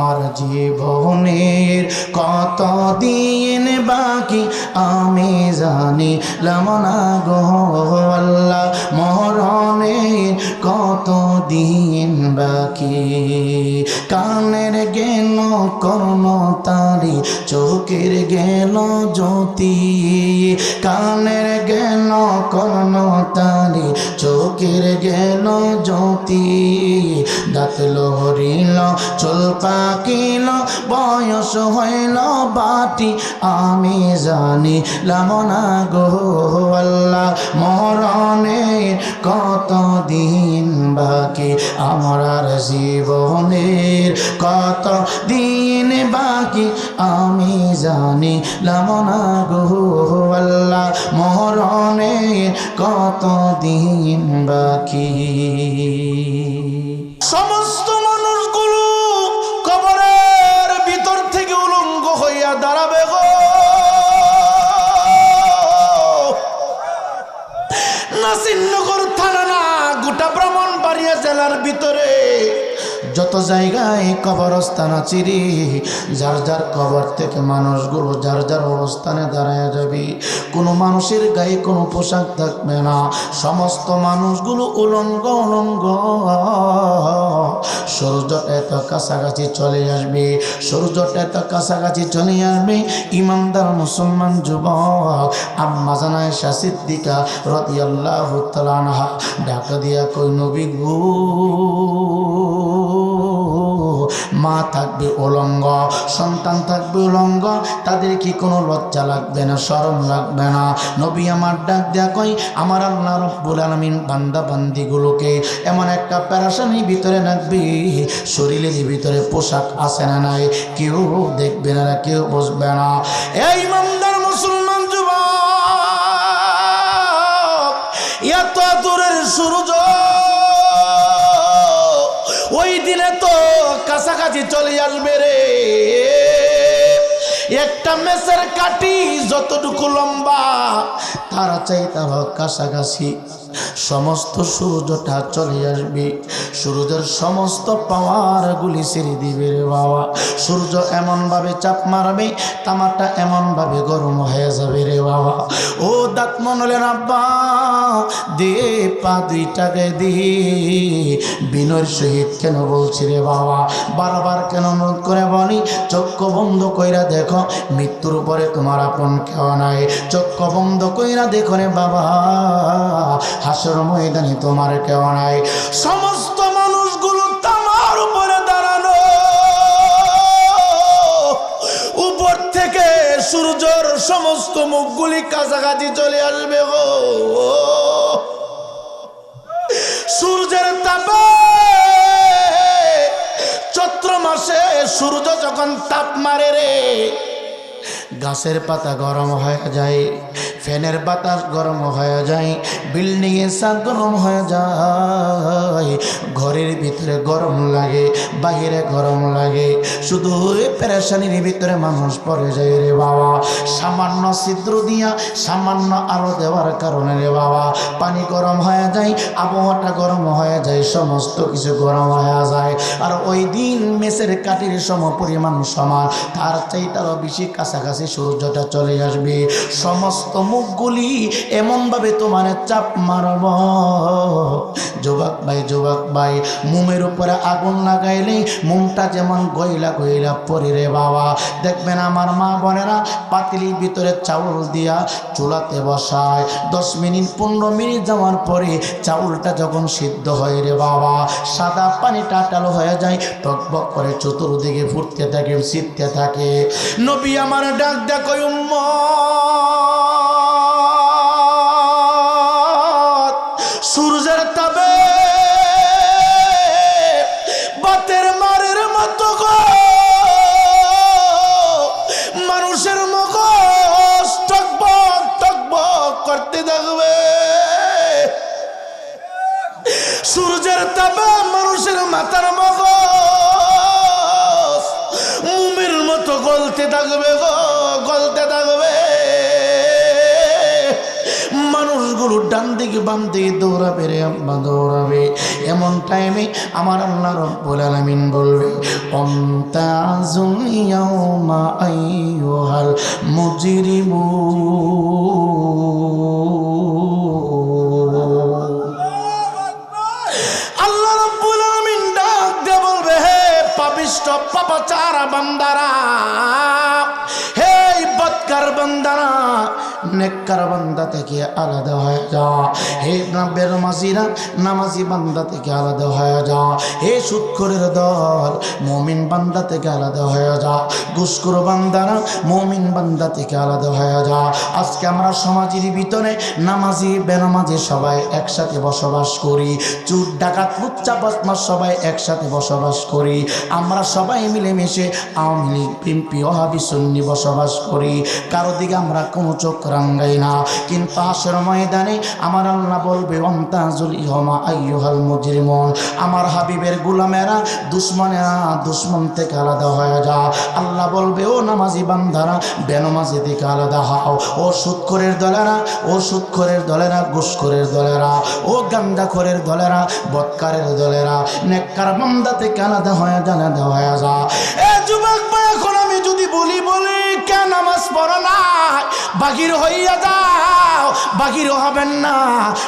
আমার জীবনের কত দিন বাকি আমি জানি লামনা গো আল্লাহ, মরণের কত দিন বাকি। কানের গেল কর্ণ তারি, চোখের গেল জ্যোতি। কানের গেল কর্ণ তারি, চোখের গেল জ্যোতি। দাঁত লহরিল, চুল পাকিল বয়স হইল বাটি। আমি জানি লামনা গো মরণে কত দিন বাকি? আমার জীবনের কত দিন বাকি? আমি জানি লামনা গো মরণে কত দিন বাকি? সমস্ত মানুষগুলো কবরের ভিতর থেকে উলঙ্গ হইয়া দাঁড়াবে গো। নাসিন্নগর থানা না, গোটা ব্রাহ্মণবাড়িয়া জেলার ভিতরে। যত জায়গায় কবরস্থান আছে যার যার কবর থেকে মানুষগুলো যার যার অবস্থানে দাঁড়ায় যাবে। কোনো মানুষের গায়ে কোনো পোশাক থাকবে না। সমস্ত মানুষগুলো উলঙ্গ উলঙ্গ। সূর্যটা এত কাছাকাছি চলে আসবে সূর্যটা এত কাছাকাছি চলে আসবে। ইমানদার মুসলমান যুবক, আম্মা জানায় সিদ্দিকা রদিয়াল্লাহ তালানহা ডাকা দিয়া কই নবী গো। মা থাকবে উলঙ্গ, সন্তান থাকবে উলঙ্গ, তাদের কি কোনো লজ্জা লাগবে না, শরম লাগবে না? নবী আমার ডাক দেয়া কই আমার আল্লাহ রব্বুল আলমিন বান্দা বান্দিগুলোকে এমন একটা প্যারাসানির ভিতরে রাখবে শরীরের ভিতরে পোশাক আসে না নাই, কেউ দেখবে না, কেউ বসবে না। এই ইমানদার মুসলমান যুবক, এত দূরের সূর্য কাছাকাছি চলে আসবে রে। একটা মেসের কাটি যতটুকু লম্বা তারা চাই তারা কাছাকাছি। সমস্ত সূর্যটা চলে আসবে। সূর্যের সমস্ত পাওয়ার গুলি ছেড়ে দিবে রে বাবা। সূর্য এমনভাবে চাপ মারবে তামাটা এমনভাবে গরম হয়ে যাবে রে বাবা। ও দাঁত মনলেন আব্বা দে পা দুইটাকে দি। বিনয়ের সহিত কেন বলছি রে বাবা? বারবার কেন অনুরোধ করে বলি চক্ষু বন্ধ কইরা দেখো, মৃত্যুর পরে তোমার আপন কেউ নাই। চক্ষু বন্ধ কইরা দেখো রে বাবা। হাসর ময়দানে তোমার কেউ নাই। সমস্ত মানুষগুলো তামার উপরে দাঁড়ানো। উপর থেকে সূর্যর সমস্ত মুখগুলি কাছাকাছি চলে আসবে গো। সূর্যের তাপে চৈত্র মাসে সূর্য যখন তাপ মারে রে, গাছের পাতা গরম হয়ে যায়। ফ্যানের বাতাস গরম হয়ে যায় বিল্ডিংয়ের ছাদ গরম হয়ে যায়। ঘরের ভিতরে গরম লাগে, বাহিরে গরম লাগে। শুধু পেরেশানির ভিতরে মানুষ পড়ে যায় রে বাবা। সামান্য ছিদ্র দিয়া সামান্য আলো দেওয়ার কারণে রে বাবা। পানি গরম হয়ে যায়, আবহাওয়াটা গরম হয়ে যায়, সমস্ত কিছু গরম হয়ে যায়। আর ওই দিন মেসের কাটির সম পরিমাণ সমান, তার চাইতে আরও বেশি কাছাকাছি সূর্যটা চলে আসবে। সমস্ত মুখগুলি এমনভাবে তোমার চাপ মারব। যুবক ভাই যুবক ভাই, মুমের উপরে আগুন লাগাইলে মুমটা যেমন গইলা গইলা পরে রে বাবা। দেখবেন আমার মা বোনেরা পাতিলির ভিতরে চাউল দিয়া চুলাতে বসায়। দশ মিনিট, পনেরো মিনিট যাওয়ার পরে চাউলটা যখন সিদ্ধ হয় রে বাবা, সাদা পানিটা টালো হয়ে যায়, টকবক করে চতুর্দিকে ফুটতে থাকে শীততে থাকে। নবী আমার ডাক দেখো উম্মত! গলতে থাকবে গো, গলতে থাকবে। মানুষগুলো ডান দিকে, বাম দিকে দৌড়াবে রে দৌড়াবে। এমন টাইমে আমার আল্লাহ রব্বুল আলামিন বলবে অন্তাজুল ইয়াউমা আইয়ুহাল মুজরিমুন। পাপিষ্ট পাপাচারা বান্দারা হে বৎকার বান্দারা নেককার বান্দা থেকে আলাদা হয়ে যা। হে নাবের মাসিরা নামাজি বান্দা থেকে আলাদা হয়ে যা। হে সুৎখরের দল, মমিন বান্দা থেকে আলাদা হয়ে যা। ঘুসখোর বান্দারা, মমিন বান্দা থেকে আলাদা হয়ে যা। আজকে আমরা সমাজের ভিতরে নামাজি, বেনামাজি সবাই একসাথে বসবাস করি। চুর, ডাকাত, লুচ্চা বদমাস সবাই একসাথে বসবাস করি। আমরা সবাই মিলেমিশে আওয়ামী লীগ পিম্পি অহাবি সুন্নি বসবাস করি। কারও দিকে আমরা কোনো চোখ রাঙ্গাই না কিন্তু আসর ময়দানে আমার আল্লাহ বলবে, অন্তাজুল ইহমা আইয়ুহাল মুজরিমন। আমার হাবিবের গুলামেরা দুশ্মনেরা দুশ্মন থেকে আলাদা হয়ে যা। আল্লাহ বলবে, ও নামাজি বান্ধারা বেনমাজি থেকে আলাদা হও। ও সুৎখরের দলেরা, ও সুৎখরের দলেরা, ঘুষখোরের দলেরা। ও গান্দাখোরের দলেরা, বৎকারের দলেরা। নেককার বান্দা থেকে আলাদা হয়ে জানাদা হয়ে যা। এ যুবক এখন আমি যদি বলি বলি কেন নামাজ পড়ো না বাগির হইয়া যাও বাগির হবেন না।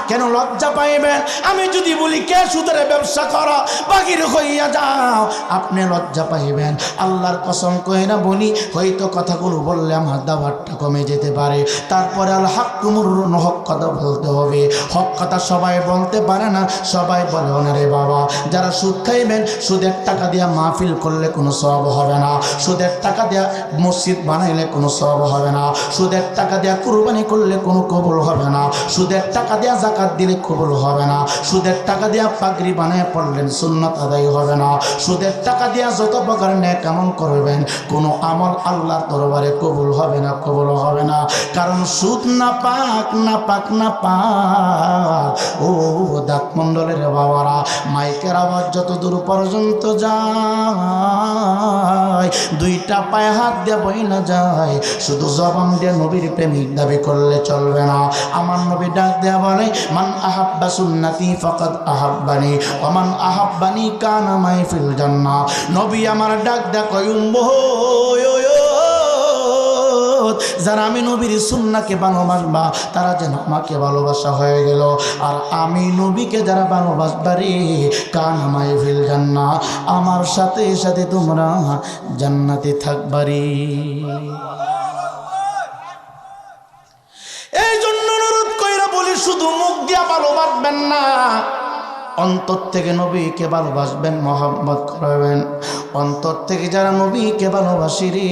কেন লজ্জা পাইবেন? আমি যদি বলি, কে সুদের ব্যবসা করো? বাগির হইয়া যাও। আপনি লজ্জা পাইবেন। আল্লাহর কসম কই না বলি, হয়তো কথাগুলো বললে আমার দাবারটা কমে যেতে পারে। তারপরে আল হাক কুমুর হক কথা বলতে হবে। হক কথা সবাই বলতে পারে না, সবাই বলে না রে বাবা, যারা সুদ খাইবেন, সুদের টাকা দিয়া মাহফিল করলে কোনো সব হবে না। সুদের টাকা দিয়া মসজিদ বানাইলে কোনো সব হবে না। সুদের টাকা দিয়া কুরবানি করলে কোনো কবুল হবে না। সুদের টাকা দিয়া জাকাত দিলে কবুল হবে না। সুদের টাকা দিয়া পাগড়ি বানায় পড়লেন সুন্নত আদায় হবে না। সুদের টাকা দিয়া যত প্রকার ন্যায় কেমন করবেন, কোনো আমল আল্লাহর দরবারে কবুল হবে না, কবুল হবে না। কারণ সুদ না পাক না পাক না পাক। ও দাঁত মণ্ডলের বাবারা, মাইকের আওয়াজ যত দূর পর্যন্ত যায়। দুইটা পায়ে হাত দিয়ে বই না যায়। শুধু জবান দিয়ে নবীর প্রেমিক দাবি করলে চলবে না। আমার নবী ডাক দেয়া বলে, মান আহাব্বা সুন্নাতি ফাকাদ আহাব্বানি অমান আহাব্বানি কানা মাই ফিল জান্নাহ। নবী আমার ডাক দেয়া কয়, উম্মহ যারা আমি নবীর সুন্নাকে ভালোবাসবা তারা যেন আমাকে ভালোবাসা হয়ে গেল। আর আমি নবীকে যারা ভালোবাসবারে, কান আমায় ফিল জান্না আমার সাথে সাথে তোমরা জান্নাতে থাকবারি। এই জন্য অনুরোধ কইরা বলি, শুধু মুখ দিয়া ভালোবাসবেন না, অন্তর থেকে নবীকে ভালোবাসবেন মোহাম্মদ করবেন। অন্তর থেকে যারা নবীকে ভালোবাসি রে,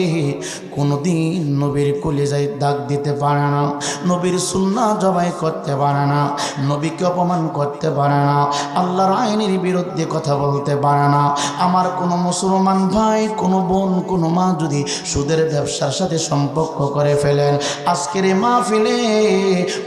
কোনোদিন নবীর কলিজায় দাগ দিতে পারে না, নবীর সুন্না জবাই করতে পারে না, নবীকে অপমান করতে পারে না, আল্লাহর আইনের বিরুদ্ধে কথা বলতে পারে না। আমার কোনো মুসলমান ভাই, কোনো বোন, কোনো মা যদি সুদের ব্যবসার সাথে সম্পর্ক করে ফেলেন, আজকের এই মাহফিলে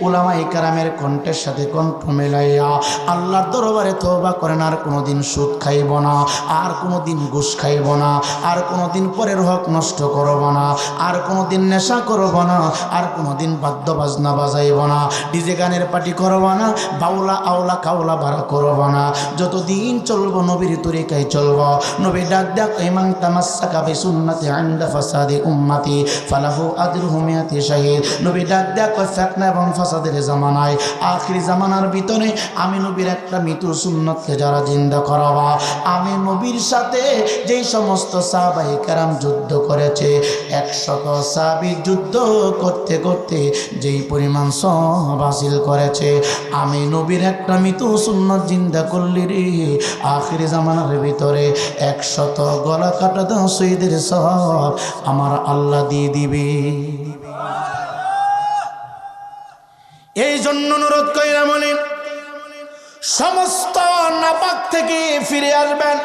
উলামাই কারামের কণ্ঠের সাথে কণ্ঠ মেলাইয়া আল্লাহর দরবারে তওবা করেন, আর কোনোদিন সুদ খাইব না, আর কোনোদিন ঘুষ খাইব না। আর কোনোদিন পরের হক নষ্ট করব না। আর কোনোদিন নেশা করব না। আর কোনোদিন বাদ্য বাজনা বাজাইব না। ডিজে গানের পার্টি করব না। বাউলা আওলা কাউলা ভাড়া করব না। যতদিন চলবো নবীর তরিকায় চলব। নবী ডাক ডাক ইমান তামাসসাকা বিসুন্নতি আনদা ফাসাদি উম্মতি, ফালাহু আজরুহু মিয়াতি শাহিদ। নবী ডাক ডাক ফিতনা এবং ফাসাদের জামানায়, আখিরি জামানার ভিতরে আমি নবীর একটা মৃত্যু সুন্নতকে যারা জিন্দা করাবা। আমি নবীর সাথে যেই সমস্ত সাহাবাই কারাম যুদ্ধ করেছে। একশত সাবি যুদ্ধ করতে করতে যেই পরিমাণ সব হাসিল করেছে। আমি নবীর একটা মৃত্যু সুন্নত জিন্দা করলি রে। আখিরি জামানার ভিতরে একশত গলা কাটা দাও সব আমার আল্লাহ দিয়ে দিবে। এই জন্য অনুরোধ কইরা মনে সমস্ত নাপাক থেকে ফিরে আসবেন।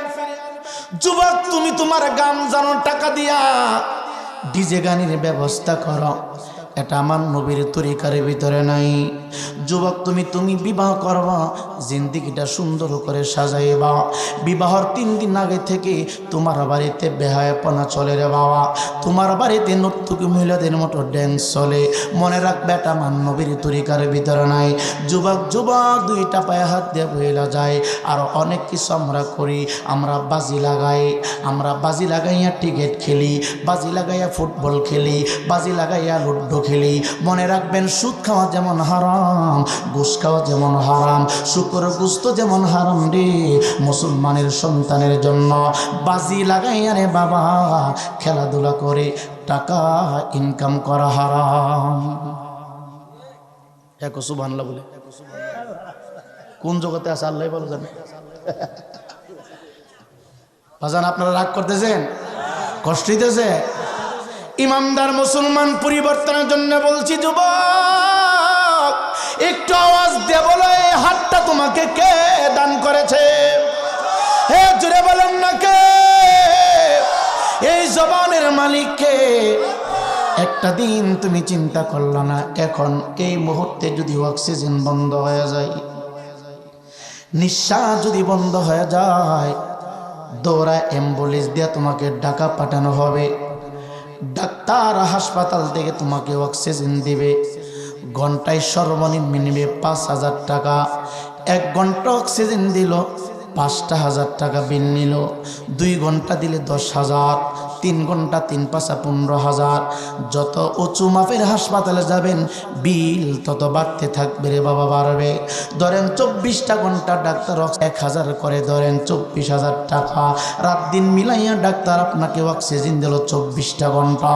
যুবক, তুমি তোমার গান জানো, টাকা দিয়া। ডিজে গানের ব্যবস্থা করো। এটা আমার নবীর তরিকার ভিতরে নাই। যুবক, তুমি তুমি বিবাহ করবা, জিন্দিগিটা সুন্দর করে সাজাইবা। বিবাহর তিন দিন আগে থেকে তোমার বাড়িতে বেহায়াপনা চলে রে বাবা। তোমার বাড়িতে নর্তকী মহিলাদের মতো ড্যান্স চলে। মনে রাখবে এটা আমার নবীর তরিকার ভিতরে নাই। যুবক যুবক, দুইটা পায়ে হাত দিয়ে বইলা যায়। আর অনেক কিছু আমরা করি, আমরা বাজি লাগাই। আমরা বাজি লাগাইয়া টিকিট খেলি, বাজি লাগাইয়া ফুটবল খেলি, বাজি লাগাইয়া লুডো খেলি। মনে রাখবেন, সুদ খাওয়া যেমন হারাম ঘুষ খাওয়া যেমন হারাম, শুকর গুস্ত যেমন হারাম রে। মুসলমানের সন্তানের জন্য বাজি লাগাইয়া আরে বাবা, খেলাধুলা করে টাকা ইনকাম করা হারাম। এক সুবানলা বলে। কোন জগতে আছে আল্লাহ বলো জানে। বাজান আপনারা রাগ করতেছেন? কষ্ট হইতেছে? ইমানদার মুসলমান পরিবর্তনের জন্য বলছি, যুবক! একটু আওয়াজ এই হাতটা তোমাকে কে দান করেছে? হে জুড়ে বলেন না কে? এই জবানের মালিককে একটা দিন তুমি চিন্তা করলা না, এখন এই মুহূর্তে যদি অক্সিজেন বন্ধ হয়ে যায়, নিঃশ্বাস যদি বন্ধ হয়ে যায়, দৌড়া অ্যাম্বুলেন্স দিয়ে তোমাকে ঢাকা পাঠানো হবে। ডাক্তার হাসপাতাল থেকে তোমাকে অক্সিজেন দিবে। ঘন্টায় সর্বনিম্ন নেবে পাঁচ হাজার টাকা। এক ঘণ্টা অক্সিজেন দিল, পাঁচটা হাজার টাকা বিন নিল। দুই ঘণ্টা দিলে দশ হাজার। তিন ঘণ্টা, তিন পাঁচা পনেরো হাজার। যত উঁচু মাপের হাসপাতালে যাবেন, বিল তত বাড়তে থাকবে রে বাবা, বাড়বে। ধরেন চব্বিশটা ঘণ্টা ডাক্তার এক হাজার করে, ধরেন চব্বিশ হাজার টাকা। রাত দিন মিলাইয়া ডাক্তার আপনাকে অক্সিজেন দিল চব্বিশটা ঘণ্টা।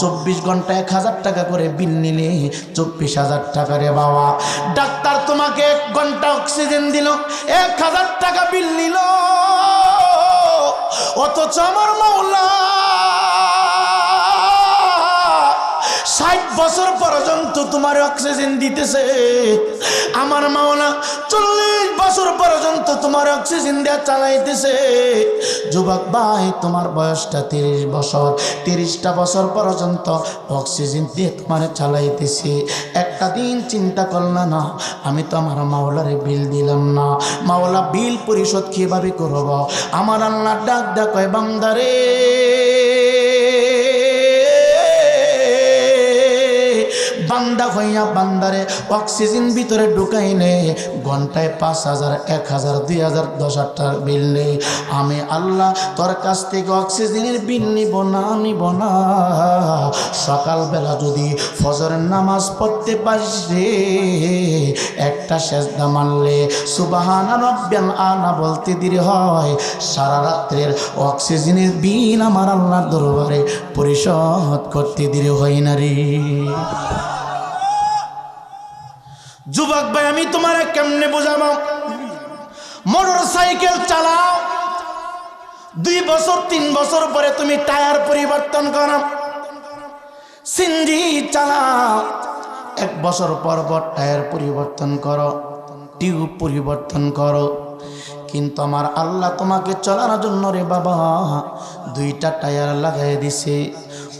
চব্বিশ ঘণ্টা এক হাজার টাকা করে বিল নিলে চব্বিশ হাজার টাকা রে বাবা। ডাক্তার তোমাকে এক ঘণ্টা অক্সিজেন দিল, এক হাজার টাকা বিল নিল। অথচ আমার মাওলা ষাট বছর পর্যন্ত তোমার অক্সিজেন দিতেছে। আমার মাওলা, চল্লিশ বছর পর্যন্ত তোমার অক্সিজেন দেওয়া চালাইতেছে। যুবক ভাই, তোমার বয়সটা তিরিশ বছর। তিরিশটা বছর পর্যন্ত অক্সিজেন দিয়ে তোমার চালাইতেছে। একটা দিন চিন্তা করলা না, আমি তো আমার মাওলারে বিল দিলাম না। মাওলা, বিল পরিশোধ কীভাবে করব? আমার আল্লাহ ডাক ডাক বান্দারে বান্দা হইয়া বান্দারে অক্সিজেন ভিতরে ঢুকাইলে ঘন্টায় পাঁচ হাজার, এক হাজার, দুই হাজার, দশ হাজার বিল নেই আমি আল্লাহ তোর কাছ থেকে অক্সিজেনের বিল নিব না নিব না। সকালবেলা যদি ফজরের নামাজ পড়তে পারিস রে, একটা সেজদা মারলে সুবাহানা রব্বাল আনা বলতে দেরি হয়। সারা রাত্রের অক্সিজেনের বিল আমার আল্লাহর দরবারে পরিশোধ করতে দেরি হয় না রে। যুবক ভাই, আমি তোমার কেমনে বোঝাবো? মোটর সাইকেল চালাও। দুই বছর, তিন বছর পরে তুমি টায়ার পরিবর্তন করো। সিঞ্জি চালাও। এক বছর পর পর টায়ার পরিবর্তন করো, টিউব পরিবর্তন করো। কিন্তু আমার আল্লাহ তোমাকে চলার জন্য রে বাবা, দুইটা টায়ার লাগাই দিছে।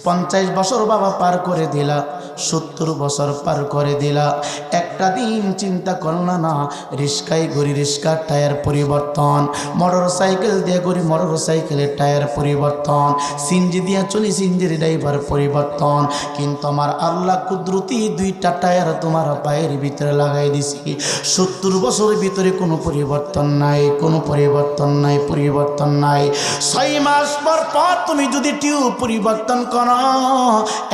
পঞ্চাশ বছর বাবা পার করে দিলা, সত্তর বছর পার করে দিলা। একটা দিন চিন্তা করলা না। রিস্কায় ঘুরি রিস্কার টায়ার পরিবর্তন। মোটর সাইকেল দিয়ে ঘুরি মোটর সাইকেলের টায়ার পরিবর্তন। সিঞ্জি দিয়ে চলি সিঞ্জির ড্রাইভার পরিবর্তন। কিন্তু আমার আল্লাহ কুদরতি দুইটা টায়ার তোমার পায়ের ভিতরে লাগাই দিছি। সত্তর বছরের ভিতরে কোনো পরিবর্তন নাই, কোনো পরিবর্তন নাই পরিবর্তন নাই। ছয় মাস পর পর তুমি যদি টিউব পরিবর্তন করো,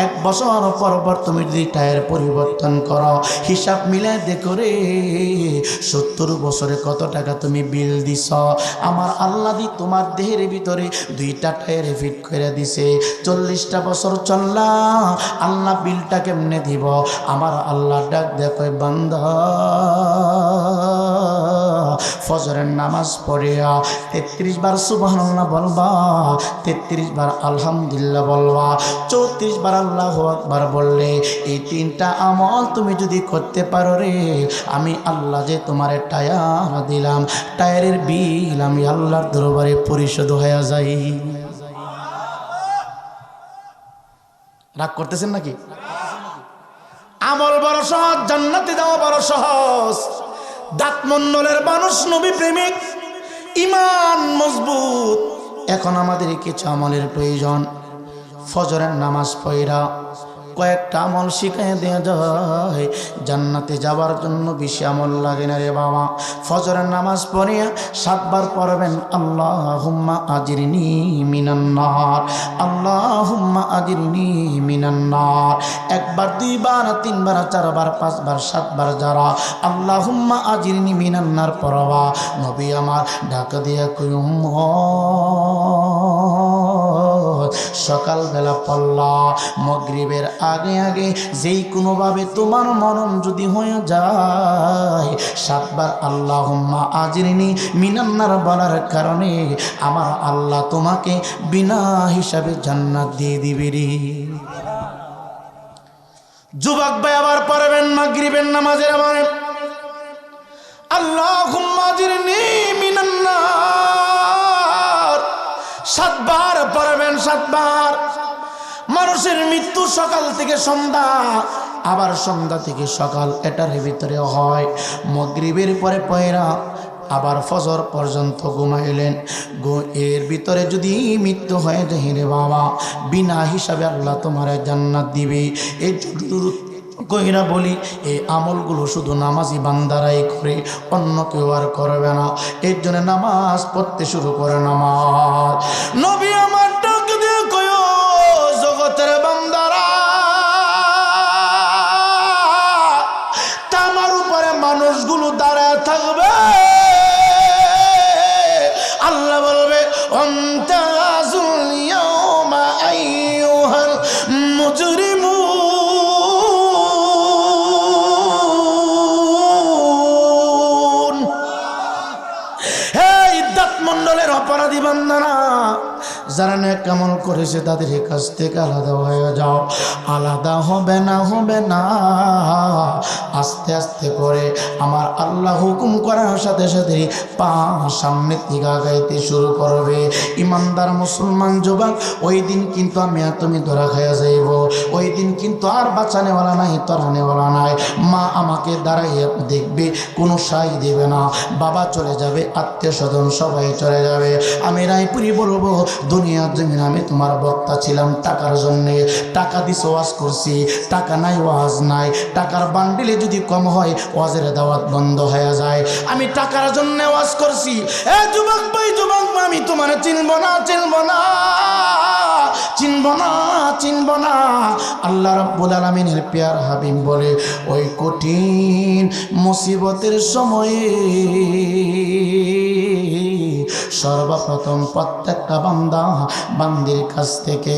এক বছর পর পর তুমি যদি টায়ার পরিবর্তন করো, হিসাব মিলে দেখো রে সত্তর বছরে কত টাকা তুমি বিল দিছ? আমার আল্লাহ দি তোমার দেহের ভিতরে দুইটা টায়ার ফিট করে দিছে। চল্লিশটা বছর চললা, আল্লাহ বিলটা কেমনে দিব? আমার আল্লাহ ডাক দেখো বান্ধা ফজরের নামাজ পড়িয়া তেত্রিশ বার সুবাহ বলবা, তেত্রিশ বার আলহামদুলিল্লাহ বলবা, চৌত্রিশ বার আল্লাহ আকবার বললে, এই তিনটা আমল তুমি যদি করতে পারো রে। আমি আল্লাহ যে তোমার টায়ার দিলাম, টায়ারের বিল আমি আল্লাহর দরবারে পরিশোধ হয়ে যাই। রাগ করতেছেন নাকি? আমল বড় সহজ, জান্নাতে যাওয়া বড় সহজ। দাঁত মণ্ডলের মানুষ, নবী প্রেমিক, ইমান মজবুত। এখন আমাদের কিছু আমলের প্রয়োজন। ফজরের নামাজ পয়রা কয়েকটা আমল শিখাই দেওয়া যায়। জান্নাতে যাওয়ার জন্য বেশি আমল লাগে না রে বাবা। ফজরের নামাজ পড়িয়া সাতবার পড়বেন আল্লাহ হুম্মা আজিরিনি মিনান্নার আল্লাহ হুম্মা আজিরিনি মিনান্নার একবার, দুইবার, তিনবার, চারবার, পাঁচবার, সাতবার যারা আল্লাহ হুম্মা আজিরিনি মিনান্নার পড়বা। নবী আমার ঢাকা দিয়া কুয়ুম সকালবেলা পল্লা মগরিবের আগে আগে যেই কোনোভাবে তোমার মরণ যদি হয়ে যায়, সাতবার আল্লাহ আজিরিনি মিনান্নার বলার কারণে আমার আল্লাহ তোমাকে বিনা হিসাবে জান্নাত দিয়ে দিবে রে। যুবক ভাই আবার পড়বেন মাগরিবের নামাজের আমার আল্লাহ আজিরিনি মিনান্নার সাতবার। মানুষের মৃত্যু সকাল থেকে সন্ধ্যা, আবার সন্ধ্যা থেকে সকাল, এটার ভিতরে হয়। মগরিবের পরে পয়রা, আবার ফজর পর্যন্ত ঘুমাইলেন। এর ভিতরে যদি মৃত্যু হয়ে যায় রে বাবা, বিনা হিসাবে আল্লাহ তোমার জান্নাত দিবে। এই কইরা বলি এই আমলগুলো শুধু নামাজি বান্দারাই করে, অন্য কেউ আর করবে না। এর জন্য নামাজ পড়তে শুরু করে নামাজ। নবী আমার যারা ন্যাক কেমন করেছে তাদের কাছ থেকে আলাদা হয়ে যাও। আলাদা হবে না হবে না। আস্তে আস্তে করে আমার আল্লাহ হুকুম করার সাথে সাথে পা সামনে থেকে আগাইতে শুরু করবে। ইমানদার মুসলমান যুবক, ওই দিন কিন্তু আমি আর তুমি ধরা খাইয়া যাইব। ওই দিন কিন্তু আর বাঁচানেওয়ালা নাই তরানেওয়ালা নাই। মা আমাকে দাঁড়াইয়া দেখবে, কোনো সাই দেবে না। বাবা চলে যাবে, আত্মীয় স্বজন সবাই চলে যাবে। আমি রায়পুরি বলব দুনিয়ার জমিন আমি তোমার বক্তা ছিলাম, টাকার জন্যে টাকা দিস ওয়াজ করছি। টাকা নাই, ওয়াজ নাই। টাকার বান্ডিলে যদি কম হয়, ওয়াজের দাওয়াত বন্ধ হয়ে যায়। আমি টাকার জন্য ওয়াজ করছি। এ যুবক ভাই, যুবক আমি তোমার চিনব না চিনব না চিনব না চিনব না। আল্লাহ রাব্বুল আলামিনের পেয়ার হাবিব বলে, ওই কঠিন মুসিবতের সময়ে সর্বপ্রথম প্রত্যেকটা বান্দা বান্দির কাছ থেকে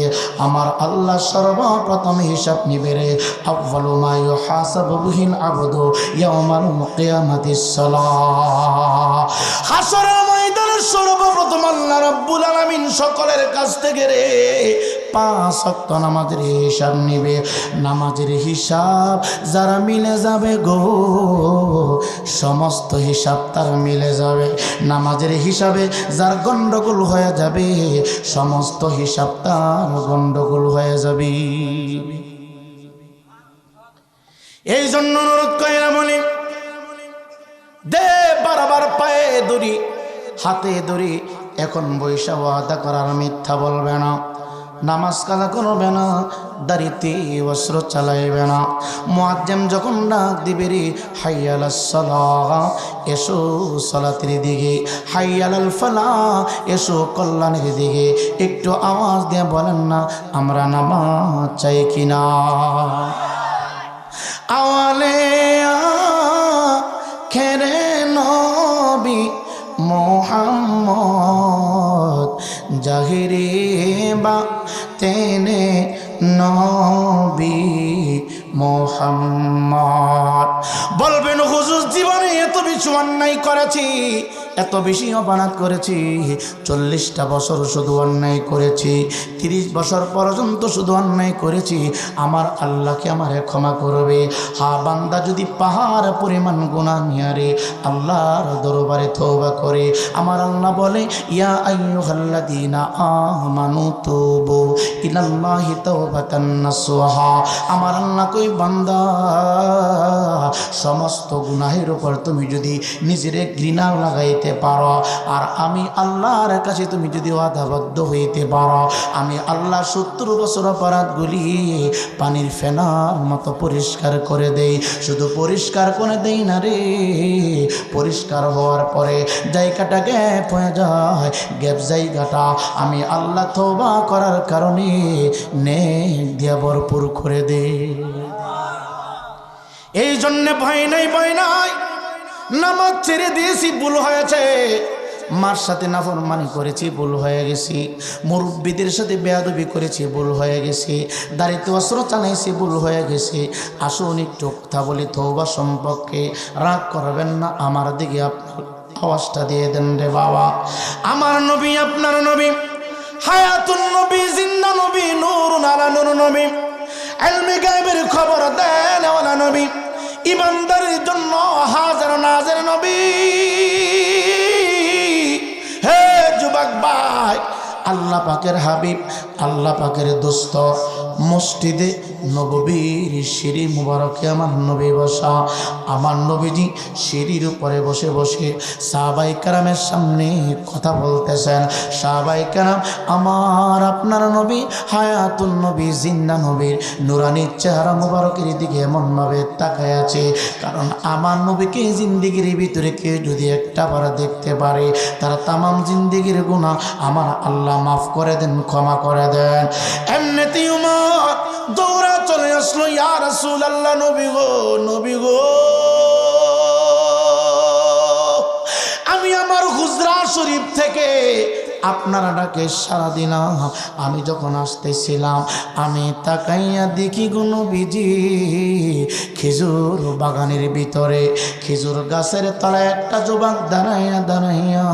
আমার আল্লাহ সর্বপ্রথম হিসাব নিবে রে। আউয়ালু মা ইউহাসাবু বিহিল আবদু ইয়াউমাল কিয়ামাতিস সালাহ। সর্বপ্রথম আল্লাহ রাব্বুল আলামিন সকলের কাছ থেকে রে পাঁচ নামাজের হিসাব নিবে। নামাজের হিসাব যারা মিলে যাবে গো, সমস্ত হিসাব তার মিলে যাবে। নামাজের হিসাবে যার গন্ডগোল হয়ে যাবে, সমস্ত হিসাব তার গন্ডগোল হয়ে যাবে। এই জন্য অনুরোধ কইরা বলি, দে বারবার পায়ে দড়ি, হাতে দড়ি, এখন বৈশা ওয়াদা করার মিথ্যা বলবে না। নামাজ কাজা করবে না, দাড়িতে অস্ত্র চালাইবে না। মোয়াজ্জেম যখন ডাক দিবে রে, হাইয়াল এসো সলাতের দিকে। হাইয়াল ফালা, এসো কল্যাণের দিকে। একটু আওয়াজ দিয়ে বলেন না, আমরা নামাজ চাই কিনা? আওয়ালে খেরে নবী মোহাম্মদ, জাহিরে বা তেনে নবী মোহাম্মদ। বলবেন হুজুর জীবনে এত বেশি অন্যায় করেছি এত বেশি অপরাধ করেছি, চল্লিশটা বছর শুধু অন্যায় করেছি, তিরিশ বছর পর্যন্ত শুধু অন্যায় করেছি, আমার আল্লাহকে আমারে ক্ষমা করবে? হা বান্দা যদি পাহাড় পরিমাণ গুণা নিয়ারে আল্লাহর দরবারে তৌবা করে, আমার আল্লাহ বলে, ইয়া আইয়ুহাল্লাযীনা আমানু তুবু ইলাল্লাহি তাওবাতান নাসুহা আমার আল্লাহ কই, বান্দা, সমস্ত গুনাহের উপর তুমি যদি নিজেরে ঘৃণা লাগাইতে পারো। আর আমি আল্লাহর কাছে তুমি যদি অধাবদ্ধ হইতে পারো, আমি আল্লাহ সত্তর বছর অপরাধগুলি পানির ফেনার মতো পরিষ্কার করে দেই। শুধু পরিষ্কার করে দেই না রে, পরিষ্কার হওয়ার পরে জায়গাটা গ্যাপ হয়ে যায়, গ্যাপ জায়গাটা আমি আল্লাহ তোবা করার কারণে নে দিয়া ভরপুর করে দে এই জন্যে ভয় নাই ভয় নাই। নামাজ ছেড়ে দিয়েছি, ভুল হয়েছে। মার সাথে নাফরমানি করেছি, ভুল হয়ে গেছি। মুরব্বীদের সাথে বেয়াদবি করেছি, ভুল হয়ে গেছি। দাড়িতে অস্ত্র চালাইছি, ভুল হয়ে গেছে। আসুন একটু কথা বলি তৌবা সম্পর্কে। রাগ করবেন না, আমার দিকে আপনার আওয়াজটা দিয়ে দেন রে বাবা। আমার নবী, আপনার নবী। হায়াতুন নবী, জিন্দা নবী নূর নালা নূর নবী। এলমি গাইবের খবর দেন নবী। ইমানদারের জন্য হাজার নাজের নবী। আল্লাহ পাকের হাবিব, আল্লাহ পাকের দোস্ত। মসজিদে নববীর সিঁড়ি মুবারকে আমার নবী বসা। আমার নবীজি সিঁড়ির উপরে বসে বসে সাহাবাই কারামের সামনে কথা বলতেছেন। সাহাবাই কারাম, আমার আপনার নবী হায়াতুল নবী জিন্দা নবীর নুরানির চেহারা মুবারকের দিকে এমনভাবে তাকায় আছে। কারণ আমার নবীকে জিন্দিগির ভিতরে কেউ যদি একটা বার দেখতে পারে, তারা তামাম জিন্দিগির গুণা আমার আল্লাহ মাফ করে দেন, ক্ষমা করে দেন। এমনিতেই উমর দৌড়া চলে আসলো, ইয়া রাসূল আল্লাহ নবী গো নবী গো। আমি আমার হুজরা শরীফ থেকে আপনারা ডাকে সারাদিন আমি যখন আসতেছিলাম, আমি তাকাইয়া দেখি কোনো বিজি খেজুর বাগানের ভিতরে, খেজুর গাছের তলায় একটা জোবাক দাঁড়াইয়া দাঁড়াইয়া,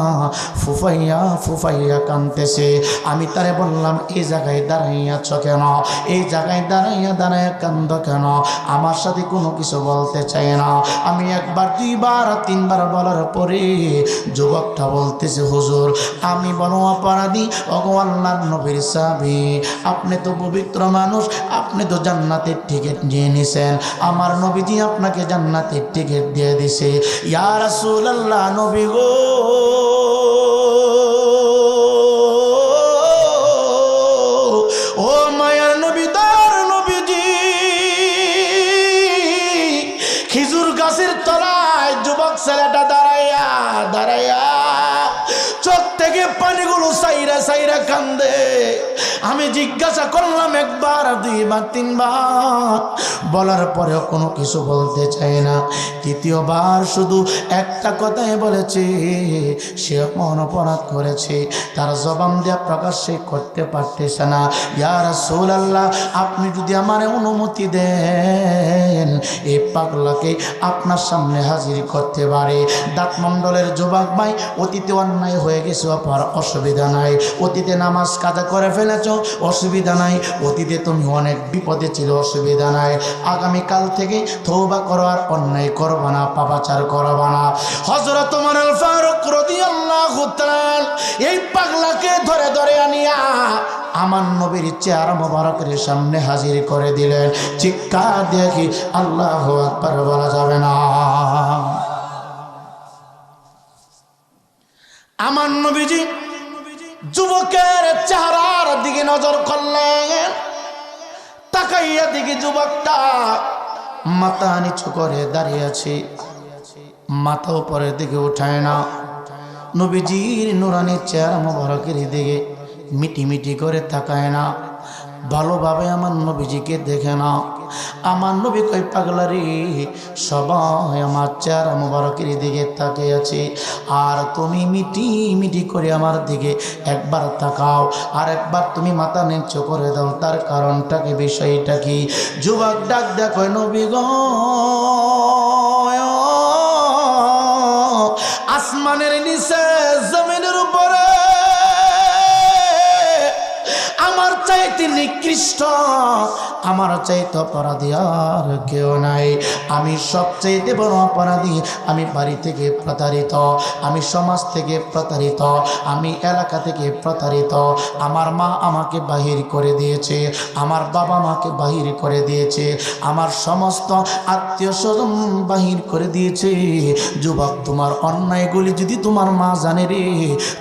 ফুফাইয়া ফুফাইয়া কানতেছে। আমি তারে বললাম, এই জায়গায় দাঁড়াইয়াছ কেন? এই জায়গায় দাঁড়াইয়া দাঁড়াইয়া কান্দ কেন? আমার সাথে কোনো কিছু বলতে চায় না। আমি একবার, দুইবার, তিনবার বলার পরে যুবকটা বলতেছে, হুজুর, আমি বড় অপরাধী অগোয়াল্লার নবীর সাবি আপনি তো পবিত্র মানুষ, আপনি তো জান্নাতের টিকিট নিয়ে নিছেন। আমার নবীজি আপনাকে জান্নাতের টিকিট দিয়ে দিছে। ইয়া রাসূলুল্লাহ নবী গো। সাইরা সাইরা কান্দে। আমি জিজ্ঞাসা করলাম, একবার, দুইবার, তিনবার? বলার পরেও কোনো কিছু বলতে চায় না। তৃতীয়বার শুধু একটা কথাই বলেছে, সে মন অপরাধ করেছে। তার জবান দেওয়া প্রকাশ্যে করতে পারতেছে না। ইয়ার আল্লাহ আপনি যদি আমার অনুমতি দেন এই পাগলাকে আপনার সামনে হাজির করতে পারে। দাঁতমণ্ডলের যুবক ভাই অতীতে অন্যায় হয়ে গেছে, অপার অসুবিধা নাই। অতীতে নামাজ কাজা করে ফেলেছ, অসুবিধা নাই। অতীতে তুমি অনেক বিপদে ছিল, অসুবিধা নাই। আগামীকাল থেকে থৌবা করো আর অন্যায় করবা না, পাপাচার করবা না। হজরত তোমার ফারুক এই পাগলাকে ধরে ধরে আনিয়া আমার নবীর চেহারা মোবারকের সামনে হাজির করে দিলেন। চিৎকার দেখি আল্লাহ আকবার বলা যাবে না। আমার নবীজি যুবকের চেহারার দিকে নজর করলেন। তাকাইয়া দিকে যুবকটা মাথা নিচু করে দাঁড়িয়ে আছে। মাথা উপরের দিকে উঠায় না। নবীজির নুরানি চেহারা মোবারকের দিকে মিটি মিটি করে তাকায় না। ভালোভাবে আমার নবীজিকে দেখে না। আমার নবী কই পাগলারি সবাই আমার চেহারা মোবারকের দিকে তাকিয়ে আছে। আর তুমি মিটি মিটি করে আমার দিকে একবার তাকাও, আর একবার তুমি মাথা নিচু করে দাও। তার কারণটা কি, বিষয়টা কি? যুবক ডাক দেখো, নবী গো। নিচে, জমিনের উপরে। আমার চাইতে নিকৃষ্ট আমার চাইতে অপরাধী আর কেউ নাই। আমি সবচেয়ে বড় অপরাধী, আমি বাড়ি থেকে প্রতারিত। আমি সমাজ থেকে প্রতারিত, আমি এলাকা থেকে প্রতারিত। আমার মা আমাকে বাহির করে দিয়েছে, আমার বাবা মাকে বাহির করে দিয়েছে, আমার সমস্ত আত্মীয় স্বজন বাহির করে দিয়েছে। যুবক, তোমার অন্যায়গুলি যদি তোমার মা জানে রে,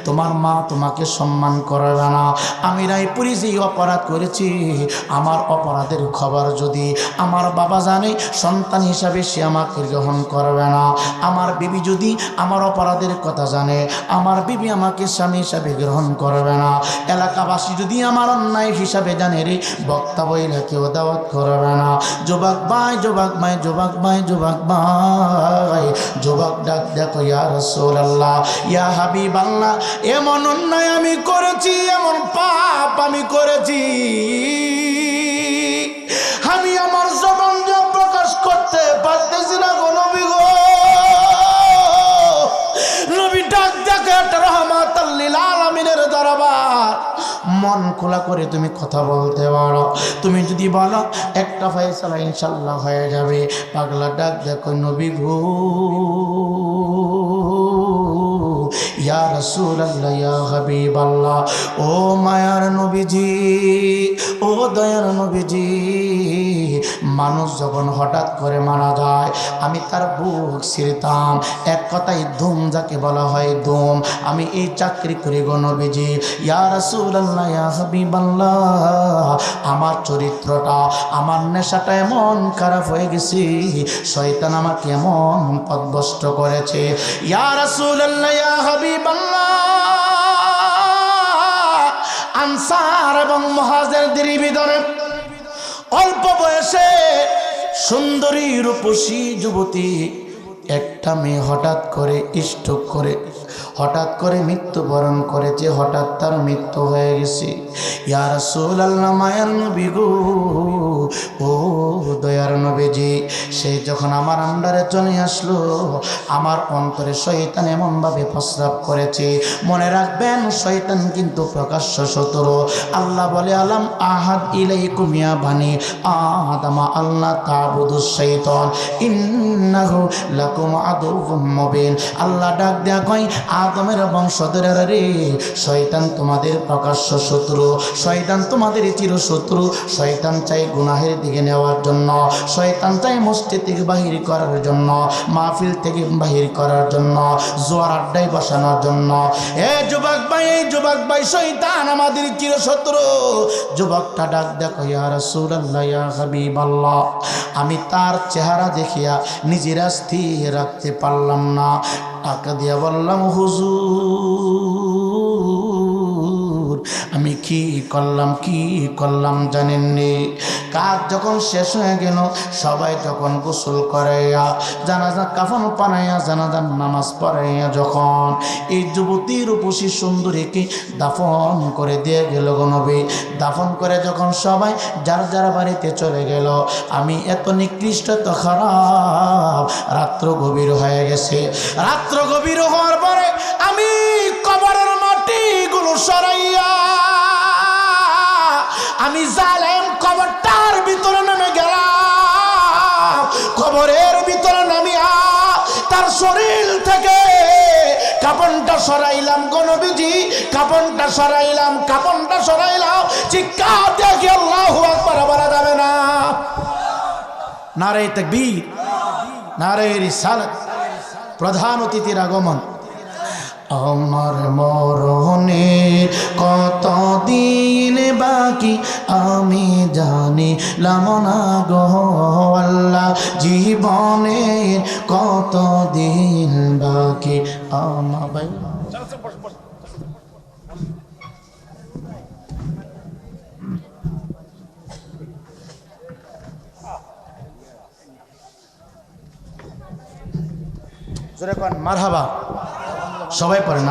তোমার মা তোমাকে সম্মান করবে না আমি রায়পুরি যে অপরাধ করেছি আমার অপরাধের খবর যদি আমার বাবা জানে, সন্তান হিসাবে সে আমাকে গ্রহণ করবে না। আমার বিবি যদি আমার অপরাধের কথা জানে, আমার বিবি আমাকে স্বামী হিসাবে গ্রহণ করবে না। এলাকাবাসী যদি আমার অন্যায় হিসাবে জানে রে, বক্তা বইলে কেউ দাওয়াত করবে না। যুবক ভাই যুবক ভাই যুবক ভাই যুবক ভাই, যুবক ডাক দেখো ইয়া রাসূলুল্লাহ, ইয়া হাবিবাল্লাহ, এমন অন্যায় আমি করেছি, এমন পাপ আমি করেছি। মন খোলা করে তুমি কথা বলতে পারো। তুমি যদি বলো, একটা ফয়সালা ইনশাল্লাহ হয়ে যাবে। পাগলা ডাক দেখো নবী গো। ইয়া রাসূলুল্লাহ, ইয়া হাবিবাল্লাহ, ও মায়ার নবীজি, ও দয়ার নবীজি, মানুষ যখন হঠাৎ করে মারা যায়, আমি তার বুক ছিঁড়তাম। এক কথাই ধুম যাকে বলা হয় ধুম। আমি এই চাকরি করি গো নবীজি। ইয়া রাসূলুল্লাহ, ইয়া হাবিবাল্লাহ, আমার চরিত্রটা, আমার নেশাটা এমন খারাপ হয়ে গেছে, শয়তান আমাকে এমন পদভস্ত করেছে। ইয়া রাসূলুল্লাহ, ইয়া আনসার এবং মহাজেরদের ভিতরে অল্প বয়সে সুন্দরী রূপসী যুবতী একটা মেয়ে হঠাৎ করে ইষ্ট করে হঠাৎ করে মৃত্যুবরণ করেছে, হঠাৎ তার মৃত্যু হয়ে গেছে। ইয়ার সোলাল্লা মায়ার নবী গো, ও দয়ার নবীজি, সে যখন আমার আন্ডারে চলে আসলো, আমার অন্তরে শয়তান এমনভাবে প্রস্রাব করেছে। মনে রাখবেন, শয়তান কিন্তু প্রকাশ্য শত্রু। আল্লাহ বলে, আলাম আহাদ ইলাই কুমিয়া বানি আদামা, আল্লাহ তাবুদু শৈতন ইন্নাহু লাকুম আদুউম মুবিন। আল্লাহ ডাক দেয়া কয় আদমের বংশধরেরা রে, শয়তান তোমাদের প্রকাশ্য শত্রু, শয়তান তোমাদের চির শত্রু, শয়তান চাই গুনাহের দিকে নেওয়ার জন্য, শয়তান চাই মসজিদ থেকে বাহির করার জন্য, মাহফিল থেকে বাহির করার জন্য, জোয়ার আড্ডায় বসানোর জন্য। এ যুবক ভাই, এই যুবক ভাই, শয়তান আমাদের চির শত্রু। যুবকটা ডাক দেখো, ইয়া রাসূলুল্লাহ, ইয়া আমি তার চেহারা দেখিয়া নিজেরা স্থির রাখতে পারলাম না। টাকা দিয়া বললাম হুজুর। আমি কি করলাম কি করলাম জানেননি। কাজ যখন শেষ হয়ে গেল, সবাই যখন গোসল করাইয়া জানাজা কাফন পানাইয়া জানাজার নামাজ পড়াইয়া যখন এই যুবতীর উপসী সুন্দরীকে দাফন করে দিয়ে গেল গনবী দাফন করে যখন সবাই যার যার বাড়িতে চলে গেল, আমি এত নিকৃষ্ট তো খারাপ, রাত্র গভীর হয়ে গেছে। রাত্র গভীর হওয়ার পরে আমি কবরের মাটিগুলো সরাইয়া আমি জালেম কবরটার ভিতরে নেমে গেলাম। কবরের ভিতরে নামিয়া তার শরীর থেকে কাপনটা সরাইলাম গণবিজি কাপনটা সরাইলাম কাপনটা সরাইলাম। চিৎকার দেখে আল্লাহ আকবার বলা যাবে না। নারে তকবীর নারে রিসালত, প্রধান অতিথির আগমন। আমার মরণের কত দিন বাকি আমি জানি লামনা আল্লাহ। জীবনের কত দিন বাকি আমার কন মারহাবা। সবাই পড়ে না